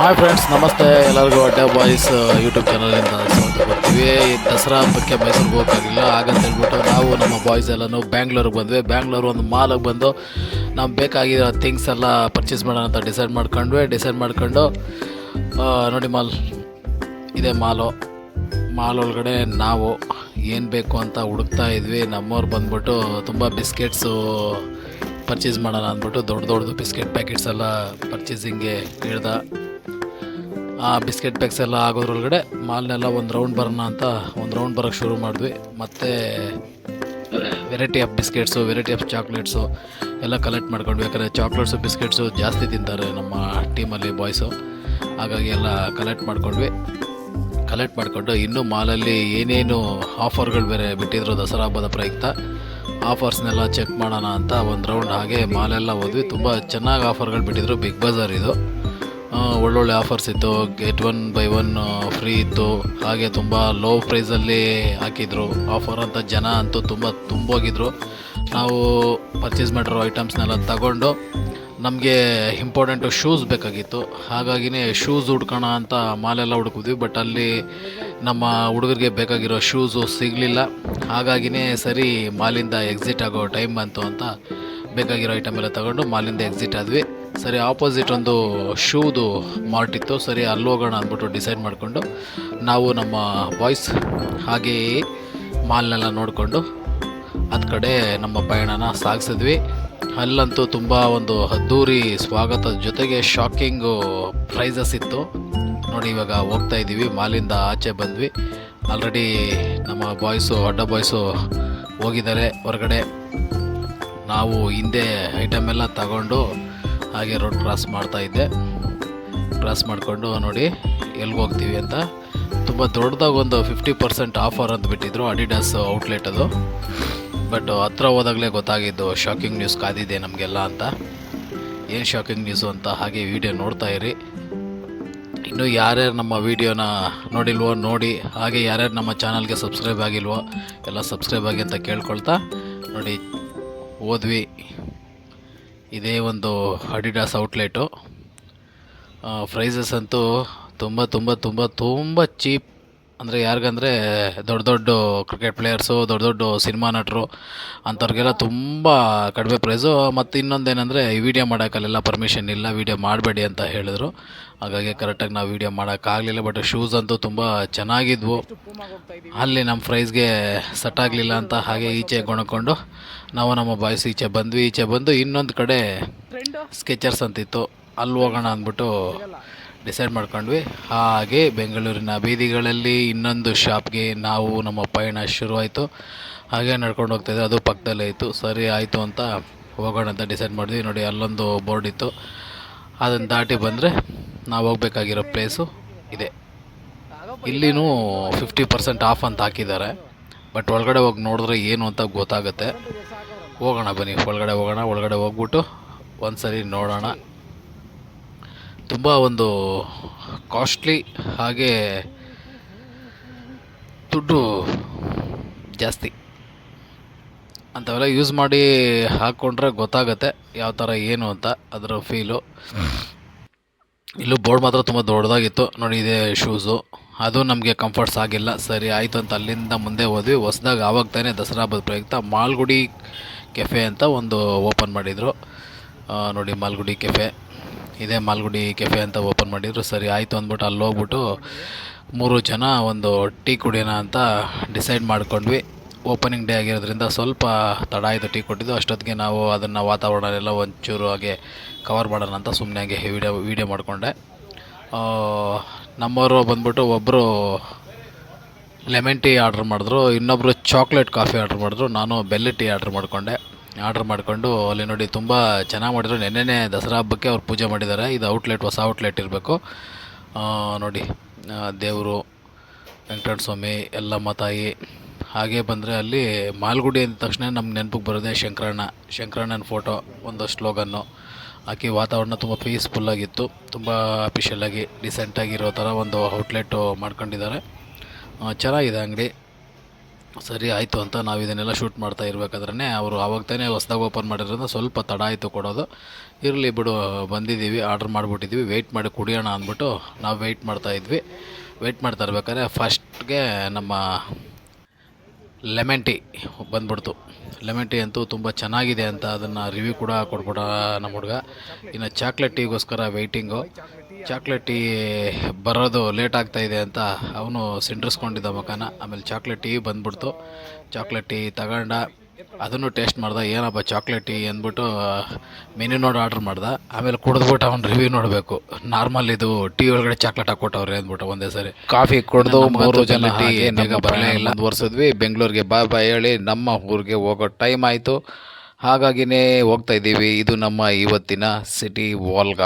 Hi friends ನಮಸ್ತೆ. ಎಲ್ಲರಿಗೂ ಅಡ್ಡ ಬಾಯ್ಸ್ ಯೂಟ್ಯೂಬ್ ಚಾನಲಿಂದ ಸ್ವಾಗತ ಬರ್ತೀವಿ ದಸರಾ ಹಬ್ಬಕ್ಕೆ ಮೈಸೂರಿಗೆ ಹೋಗೋಕ್ಕಾಗಿಲ್ಲ ಹಾಗಂತ ಹೇಳ್ಬಿಟ್ಟು ನಾವು ನಮ್ಮ ಬಾಯ್ಸ್ ಎಲ್ಲನೂ ಬ್ಯಾಂಗ್ಳೂರಿಗೆ ಬಂದ್ವಿ. ಬ್ಯಾಂಗ್ಳೂರು ಒಂದು ಮಾಲಿಗೆ ಬಂದು ನಮ್ಗೆ ಬೇಕಾಗಿರೋ ಥಿಂಗ್ಸ್ ಎಲ್ಲ ಪರ್ಚೇಸ್ ಮಾಡೋಣ ಅಂತ ಡಿಸೈಡ್ ಮಾಡ್ಕೊಂಡ್ವಿ. ಡಿಸೈಡ್ ಮಾಡ್ಕೊಂಡು ನೋಡಿ ಮಾಲ್ ಇದೆ ಮಾಲು ಮಾಲ್ ಒಳಗಡೆ ನಾವು ಏನು ಬೇಕು ಅಂತ ಹುಡುಕ್ತಾ ಇದ್ವಿ. ನಮ್ಮವ್ರು ಬಂದ್ಬಿಟ್ಟು ತುಂಬ ಬಿಸ್ಕೆಟ್ಸು ಪರ್ಚೇಸ್ ಮಾಡೋಣ ಅಂದ್ಬಿಟ್ಟು ದೊಡ್ಡ ದೊಡ್ಡದು ಬಿಸ್ಕೆಟ್ ಪ್ಯಾಕೆಟ್ಸ್ ಎಲ್ಲ ಪರ್ಚೇಸಿಂಗ್ಗೆ ಹಿಡ್ದ ಆ ಬಿಸ್ಕೆಟ್ ಪ್ಯಾಕ್ಸ್ ಎಲ್ಲ ಆಗೋದ್ರೊಳಗಡೆ ಮಾಲ್ನೆಲ್ಲ ಒಂದು ರೌಂಡ್ ಬರೋಣ ಅಂತ ಒಂದು ರೌಂಡ್ ಬರೋಕ್ಕೆ ಶುರು ಮಾಡಿದ್ವಿ. ಮತ್ತು variety of biscuits variety of chocolates ಎಲ್ಲ ಕಲೆಕ್ಟ್ ಮಾಡ್ಕೊಂಡ್ವಿ. ಯಾಕಂದರೆ ಚಾಕ್ಲೇಟ್ಸು ಬಿಸ್ಕೆಟ್ಸು ಜಾಸ್ತಿ ತಿಂತಾರೆ ನಮ್ಮ ಟೀಮಲ್ಲಿ ಬಾಯ್ಸು ಹಾಗಾಗಿ ಎಲ್ಲ ಕಲೆಕ್ಟ್ ಮಾಡ್ಕೊಂಡ್ವಿ. ಕಲೆಕ್ಟ್ ಮಾಡಿಕೊಂಡು ಇನ್ನೂ ಮಾಲಲ್ಲಿ ಏನೇನು ಆಫರ್ಗಳು ಬೇರೆ ಬಿಟ್ಟಿದ್ರು ದಸರಾ ಹಬ್ಬದ ಪ್ರಯುಕ್ತ ಆಫರ್ಸ್ನೆಲ್ಲ ಚೆಕ್ ಮಾಡೋಣ ಅಂತ ಒಂದು ರೌಂಡ್ ಹಾಗೆ ಮಾಲೆಲ್ಲ ಹೋದ್ವಿ. ತುಂಬ ಚೆನ್ನಾಗಿ ಆಫರ್ಗಳು ಬಿಟ್ಟಿದ್ರು ಬಿಗ್ ಬಜಾರ್ ಇದು. ಒಳ್ಳೊಳ್ಳೆ ಆಫರ್ಸ್ ಇತ್ತು. Get one buy one free ಇತ್ತು. ಹಾಗೆ ತುಂಬ ಲೋ ಪ್ರೈಸಲ್ಲಿ ಹಾಕಿದ್ರು. ಆಫರ್ ಅಂತ ಜನ ಅಂತೂ ತುಂಬ ತುಂಬೋಗಿದ್ರು. ನಾವು ಪರ್ಚೇಸ್ ಮಾಡಿರೋ ಐಟಮ್ಸ್ನೆಲ್ಲ ತಗೊಂಡು ನಮಗೆ ಇಂಪಾರ್ಟೆಂಟು ಶೂಸ್ ಬೇಕಾಗಿತ್ತು. ಹಾಗಾಗಿನೇ ಶೂಸ್ ಹುಡ್ಕೋಣ ಅಂತ ಮಾಲೆಲ್ಲ ಹುಡುಕಿದ್ವಿ. ಬಟ್ ಅಲ್ಲಿ ನಮ್ಮ ಹುಡುಗರಿಗೆ ಬೇಕಾಗಿರೋ ಶೂಸು ಸಿಗಲಿಲ್ಲ. ಹಾಗಾಗಿನೇ ಸರಿ ಮಾಲಿಂದ ಎಕ್ಸಿಟ್ ಆಗೋ ಟೈಮ್ ಬಂತು ಅಂತ ಬೇಕಾಗಿರೋ ಐಟಮ್ ಎಲ್ಲ ತಗೊಂಡು ಮಾಲಿಂದ ಎಕ್ಸಿಟ್ ಆದ್ವಿ. ಸರಿ ಆಪೋಸಿಟ್ ಒಂದು ಶೂದು ಮಾರ್ಟಿತ್ತು ಸರಿ, ಅಲ್ಲಿ ಹೋಗೋಣ ಅಂದ್ಬಿಟ್ಟು ಡಿಸೈಡ್ ಮಾಡಿಕೊಂಡು ನಾವು ನಮ್ಮ ಬಾಯ್ಸ್ ಹಾಗೆಯೇ ಮಾಲ್ನೆಲ್ಲ ನೋಡಿಕೊಂಡು ಅದ ಕಡೆ ನಮ್ಮ ಪಯಣನ ಸಾಗಿಸಿದ್ವಿ. ಅಲ್ಲಂತೂ ತುಂಬ ಒಂದು ಅದ್ದೂರಿ ಸ್ವಾಗತದ ಜೊತೆಗೆ ಶಾಕಿಂಗು ಪ್ರೈಸಸ್ ಇತ್ತು. ನೋಡಿ, ಇವಾಗ ಹೋಗ್ತಾ ಇದ್ದೀವಿ. ಮಾಲಿಂದ ಆಚೆ ಬಂದ್ವಿ. ಆಲ್ರೆಡಿ ನಮ್ಮ ಬಾಯ್ಸು ಅಡ್ಡ ಬಾಯ್ಸು ಹೋಗಿದ್ದಾರೆ ಹೊರಗಡೆ. ನಾವು ಹಿಂದೆ ಐಟಮ್ ಎಲ್ಲ ತಗೊಂಡು ಹಾಗೆ ರೋಡ್ ಕ್ರಾಸ್ ಮಾಡ್ತಾ ಇದ್ದೆ. ಕ್ರಾಸ್ ಮಾಡಿಕೊಂಡು ನೋಡಿ ಎಲ್ಲಿಗೆ ಹೋಗ್ತೀವಿ ಅಂತ. ತುಂಬ ದೊಡ್ಡದಾಗಿ ಒಂದು ಫಿಫ್ಟಿ ಪರ್ಸೆಂಟ್ ಆಫರ್ ಅಂತ ಬಿಟ್ಟಿದ್ರು ಅಡಿಡಾಸ್ ಔಟ್ಲೆಟ್ ಅದು. ಬಟ್ ಹತ್ರ ಹೋದಾಗಲೇ ಗೊತ್ತಾಗಿದ್ದು ಶಾಕಿಂಗ್ ನ್ಯೂಸ್ ಕಾದಿದೆ ನಮಗೆಲ್ಲ ಅಂತ. ಏನು ಶಾಕಿಂಗ್ ನ್ಯೂಸು ಅಂತ ಹಾಗೆ ವಿಡಿಯೋ ನೋಡ್ತಾ ಇರಿ. ಇನ್ನು ಯಾರ್ಯಾರು ನಮ್ಮ ವಿಡಿಯೋನ ನೋಡಿಲ್ವೋ ನೋಡಿ, ಹಾಗೆ ಯಾರ್ಯಾರು ನಮ್ಮ ಚಾನಲ್ಗೆ ಸಬ್ಸ್ಕ್ರೈಬ್ ಆಗಿಲ್ವೋ, ಎಲ್ಲ ಸಬ್ಸ್ಕ್ರೈಬ್ ಆಗಿ ಅಂತ ಕೇಳ್ಕೊಳ್ತಾ ನೋಡಿ ಹೋದ್ವಿ ಇದೇ ಒಂದು ಅಡಿಡಾಸ್ ಔಟ್ಲೆಟು ಪ್ರೈಸಸ್ ಅಂತೂ ತುಂಬ ತುಂಬ ತುಂಬ ತುಂಬ ಚೀಪ್ ಅಂದರೆ ಯಾರಿಗಂದರೆ ದೊಡ್ಡ ದೊಡ್ಡ ಕ್ರಿಕೆಟ್ ಪ್ಲೇಯರ್ಸು ದೊಡ್ಡ ದೊಡ್ಡ ಸಿನಿಮಾ ನಟರು ಅಂಥವ್ರಿಗೆಲ್ಲ ತುಂಬ ಕಡಿಮೆ ಪ್ರೈಸು ಮತ್ತು ಇನ್ನೊಂದೇನೆಂದರೆ ಈ ವಿಡಿಯೋ ಮಾಡೋಕ್ಕಲ್ಲೆಲ್ಲ ಪರ್ಮಿಷನ್ ಇಲ್ಲ ವೀಡಿಯೋ ಮಾಡಬೇಡಿ ಅಂತ ಹೇಳಿದ್ರು. ಹಾಗಾಗಿ ಕರೆಕ್ಟಾಗಿ ನಾವು ವೀಡಿಯೋ ಮಾಡೋಕ್ಕಾಗಲಿಲ್ಲ ಬಟ್ ಶೂಸ್ ಅಂತೂ ತುಂಬ ಚೆನ್ನಾಗಿದ್ವು. ಅಲ್ಲಿ ನಮ್ಮ ಪ್ರೈಸ್ಗೆ ಸೆಟ್ ಆಗಲಿಲ್ಲ ಅಂತ ಹಾಗೆ ಈಚೆ ಗೊಣಕೊಂಡು ನಾವು ನಮ್ಮ ಬಾಯ್ಸ್ ಈಚೆ ಬಂದ್ವಿ. ಈಚೆ ಬಂದು ಇನ್ನೊಂದು ಕಡೆ ಸ್ಕೆಚರ್ಸ್ ಅಂತಿತ್ತು. ಅಲ್ಲಿ ಹೋಗೋಣ ಅಂದ್ಬಿಟ್ಟು ಡಿಸೈಡ್ ಮಾಡ್ಕೊಂಡ್ವಿ. ಹಾಗೆ ಬೆಂಗಳೂರಿನ ಬೀದಿಗಳಲ್ಲಿ ಇನ್ನೊಂದು ಶಾಪ್ಗೆ ನಾವು ನಮ್ಮ ಪಯಣ ಶುರುವಾಯಿತು. ಹಾಗೆ ನಡ್ಕೊಂಡು ಹೋಗ್ತಾಯಿದ್ದೆ ಅದು ಪಕ್ಕದಲ್ಲೇ ಇತ್ತು. ಸರಿ, ಆಯಿತು ಅಂತ ಹೋಗೋಣ ಅಂತ ಡಿಸೈಡ್ ಮಾಡಿದ್ವಿ. ನೋಡಿ, ಅಲ್ಲೊಂದು ಬೋರ್ಡ್ ಇತ್ತು. ಅದನ್ನು ದಾಟಿ ಬಂದರೆ ನಾವು ಹೋಗಬೇಕಾಗಿರೋ ಪ್ಲೇಸು ಇದೆ. ಇಲ್ಲಿನೂ ಫಿಫ್ಟಿ ಪರ್ಸೆಂಟ್ ಆಫ್ ಅಂತ ಹಾಕಿದ್ದಾರೆ. ಬಟ್ ಒಳಗಡೆ ಹೋಗಿ ನೋಡಿದ್ರೆ ಏನು ಅಂತ ಗೊತ್ತಾಗುತ್ತೆ. ಹೋಗೋಣ ಬನ್ನಿ. ಒಳಗಡೆ ಹೋಗೋಣ. ಒಳಗಡೆ ಹೋಗ್ಬಿಟ್ಟು ಒಂದು ಸರಿ ನೋಡೋಣ. ತುಂಬ ಒಂದು ಕಾಸ್ಟ್ಲಿ ಹಾಗೆ ದುಡ್ಡು ಜಾಸ್ತಿ. ಅಂಥವೆಲ್ಲ ಯೂಸ್ ಮಾಡಿ ಹಾಕ್ಕೊಂಡ್ರೆ ಗೊತ್ತಾಗತ್ತೆ ಯಾವ ಥರ ಏನು ಅಂತ, ಅದರ ಫೀಲು ಇಲ್ಲೂ ಬೋರ್ಡ್ ಮಾತ್ರ ತುಂಬ ದೊಡ್ಡದಾಗಿತ್ತು. ನೋಡಿ, ಇದೆ ಶೂಸು ಅದು ನಮಗೆ ಕಂಫರ್ಟ್ಸ್ ಆಗಿಲ್ಲ. ಸರಿ, ಆಯಿತು ಅಂತ ಅಲ್ಲಿಂದ ಮುಂದೆ ಹೋದ್ವಿ. ಹೊಸ್ದಾಗ ಆವಾಗ ತಾನೇ ದಸರಾ ಹಬ್ಬದ ಪ್ರಯುಕ್ತ ಮಾಲ್ಗುಡಿ ಕೆಫೆ ಅಂತ ಒಂದು ಓಪನ್ ಮಾಡಿದರು. ನೋಡಿ, ಮಾಲ್ಗುಡಿ ಕೆಫೆ ಇದೇ ಮಾಲ್ಗುಡಿ ಕೆಫೆ ಅಂತ ಓಪನ್ ಮಾಡಿದ್ರು. ಸರಿ, ಆಯಿತು ಅಂದ್ಬಿಟ್ಟು ಅಲ್ಲಿ ಹೋಗ್ಬಿಟ್ಟು ಮೂರು ಜನ ಒಂದು ಟೀ ಕುಡಿಯೋಣ ಅಂತ ಡಿಸೈಡ್ ಮಾಡ್ಕೊಂಡ್ವಿ. ಓಪನಿಂಗ್ ಡೇ ಆಗಿರೋದ್ರಿಂದ ಸ್ವಲ್ಪ ತಡ ಆಯಿತು ಟೀ ಕೊಟ್ಟಿದ್ದು ಅಷ್ಟೊತ್ತಿಗೆ ನಾವು ಅದನ್ನು ವಾತಾವರಣ ಎಲ್ಲ ಒಂಚೂರು ಹಾಗೆ ಕವರ್ ಮಾಡೋಣ ಅಂತ ಸುಮ್ಮನೆ ಹಾಗೆ ವೀಡಿಯೋ ವೀಡಿಯೋ ಮಾಡಿಕೊಂಡೆ. ನಮ್ಮವರು ಬಂದ್ಬಿಟ್ಟು ಒಬ್ಬರು ಲೆಮನ್ ಟೀ ಆರ್ಡ್ರ್ ಮಾಡಿದ್ರು. ಇನ್ನೊಬ್ಬರು ಚಾಕ್ಲೇಟ್ ಕಾಫಿ ಆರ್ಡ್ರ್ ಮಾಡಿದ್ರು. ನಾನು ಬೆಲ್ಲ ಟೀ ಆರ್ಡ್ರ್ ಮಾಡಿಕೊಂಡೆ. ಆರ್ಡ್ರ್ ಮಾಡಿಕೊಂಡು ಅಲ್ಲಿ ನೋಡಿ ತುಂಬ ಚೆನ್ನಾಗಿ ಮಾಡಿದ್ರು. ನೆನ್ನೆನೇ ದಸರಾ ಹಬ್ಬಕ್ಕೆ ಅವ್ರು ಪೂಜೆ ಮಾಡಿದ್ದಾರೆ. ಇದು ಔಟ್ಲೆಟ್, ಹೊಸ ಔಟ್ಲೆಟ್ ಇರಬೇಕು. ನೋಡಿ ದೇವರು ವೆಂಕಟೇಶ್ವರ ಸ್ವಾಮಿ ಎಲ್ಲಮ್ಮ ತಾಯಿ, ಹಾಗೆ ಬಂದರೆ ಅಲ್ಲಿ ಮಾಲ್ಗುಡಿ ಅಂದ ತಕ್ಷಣ ನಮ್ಗೆ ನೆನಪಿಗೆ ಬರೋದೇ ಶಂಕರಣ್ಣ. ಶಂಕರಣ್ಣನ ಫೋಟೋ ಒಂದು ಸ್ಲೋಗನ್ನು. ಹಾಕಿ ವಾತಾವರಣ ತುಂಬ ಪೀಸ್ಫುಲ್ಲಾಗಿತ್ತು ತುಂಬ ಅಫಿಷಿಯಲಾಗಿ ಡಿಸೆಂಟಾಗಿರೋ ಥರ ಒಂದು ಔಟ್ಲೆಟು ಮಾಡ್ಕೊಂಡಿದ್ದಾರೆ. ಚೆನ್ನಾಗಿದೆ ಅಂಗಡಿ. ಸರಿ, ಆಯಿತು ಅಂತ ನಾವು ಇದನ್ನೆಲ್ಲ ಶೂಟ್ ಮಾಡ್ತಾ ಇರಬೇಕಾದ್ರೆ ಅವರು ಆವಾಗ ತಾನೇ ಹೊಸ್ದಾಗಿ ಓಪನ್ ಮಾಡಿರೋದ್ರಿಂದ ಸ್ವಲ್ಪ ತಡ ಆಯಿತು ಕೊಡೋದು. ಇರಲಿ ಬಿಡು, ಬಂದಿದ್ದೀವಿ, ಆರ್ಡ್ರ್ ಮಾಡಿಬಿಟ್ಟಿದ್ವಿ ವೆಯ್ಟ್ ಮಾಡಿ ಕುಡಿಯೋಣ ಅಂದ್ಬಿಟ್ಟು ನಾವು ವೆಯ್ಟ್ ಮಾಡ್ತಾ ಇದ್ವಿ. ವೆಯ್ಟ್ ಮಾಡ್ತಾ ಇರ್ಬೇಕಾದ್ರೆ ಫಸ್ಟ್ಗೆ ನಮ್ಮ ಲೆಮನ್ ಟೀ ಬಂದ್ಬಿಡ್ತು. ಲೆಮನ್ ಟೀ ಅಂತೂ ತುಂಬ ಚೆನ್ನಾಗಿದೆ ಅಂತ ಅದನ್ನು ರಿವ್ಯೂ ಕೂಡ ಕೊಟ್ಬಿಟ್ಟ ನಮ್ಮ ಹುಡುಗ. ಇನ್ನು ಚಾಕ್ಲೇಟ್ ಟೀಗೋಸ್ಕರ ವೆಯ್ಟಿಂಗು ಚಾಕ್ಲೇಟ್ ಟೀ ಬರೋದು ಲೇಟ್ ಆಗ್ತಾ ಇದೆ ಅಂತ ಅವನು ಸಿಂಡ್ರಿಸ್ಕೊಂಡಿದ್ದ ಮಕಾನ ಆಮೇಲೆ ಚಾಕ್ಲೇಟ್ ಟೀ ಬಂದ್ಬಿಡ್ತು. ಚಾಕ್ಲೇಟ್ ಟೀ ತಗೊಂಡ ಅದನ್ನು ಟೇಸ್ಟ್ ಮಾಡ್ದೆ ಏನಪ್ಪ ಚಾಕ್ಲೇಟ್ ಟೀ ಅಂದ್ಬಿಟ್ಟು ಮೆನು ನೋಡಿ ಆರ್ಡ್ರ್ ಮಾಡ್ದೆ. ಆಮೇಲೆ ಕುಡಿದ್ಬಿಟ್ಟು ಅವ್ನು ರಿವ್ಯೂ ನೋಡಬೇಕು. ನಾರ್ಮಲ್ ಇದು ಟೀ ಒಳಗಡೆ ಚಾಕ್ಲೇಟ್ ಹಾಕ್ಕೊಟ್ಟವ್ರೆ ಅಂದ್ಬಿಟ್ಟು ಒಂದೇ ಸರಿ. ಕಾಫಿ ಕುಡಿದು ಮೂರು ಜನ ಟೀ ಏನಾಗ ಬರಲೇ ಇಲ್ಲ. ಒರೆಸಿದ್ವಿ ಬೆಂಗಳೂರಿಗೆ ಬಾ ಬಾ ಹೇಳಿ ನಮ್ಮ ಊರಿಗೆ ಹೋಗೋ ಟೈಮ್ ಆಯಿತು. ಹಾಗಾಗಿನೇ ಹೋಗ್ತಾ ಇದ್ದೀವಿ. ಇದು ನಮ್ಮ ಇವತ್ತಿನ ಸಿಟಿ ವಾಲ್ಗ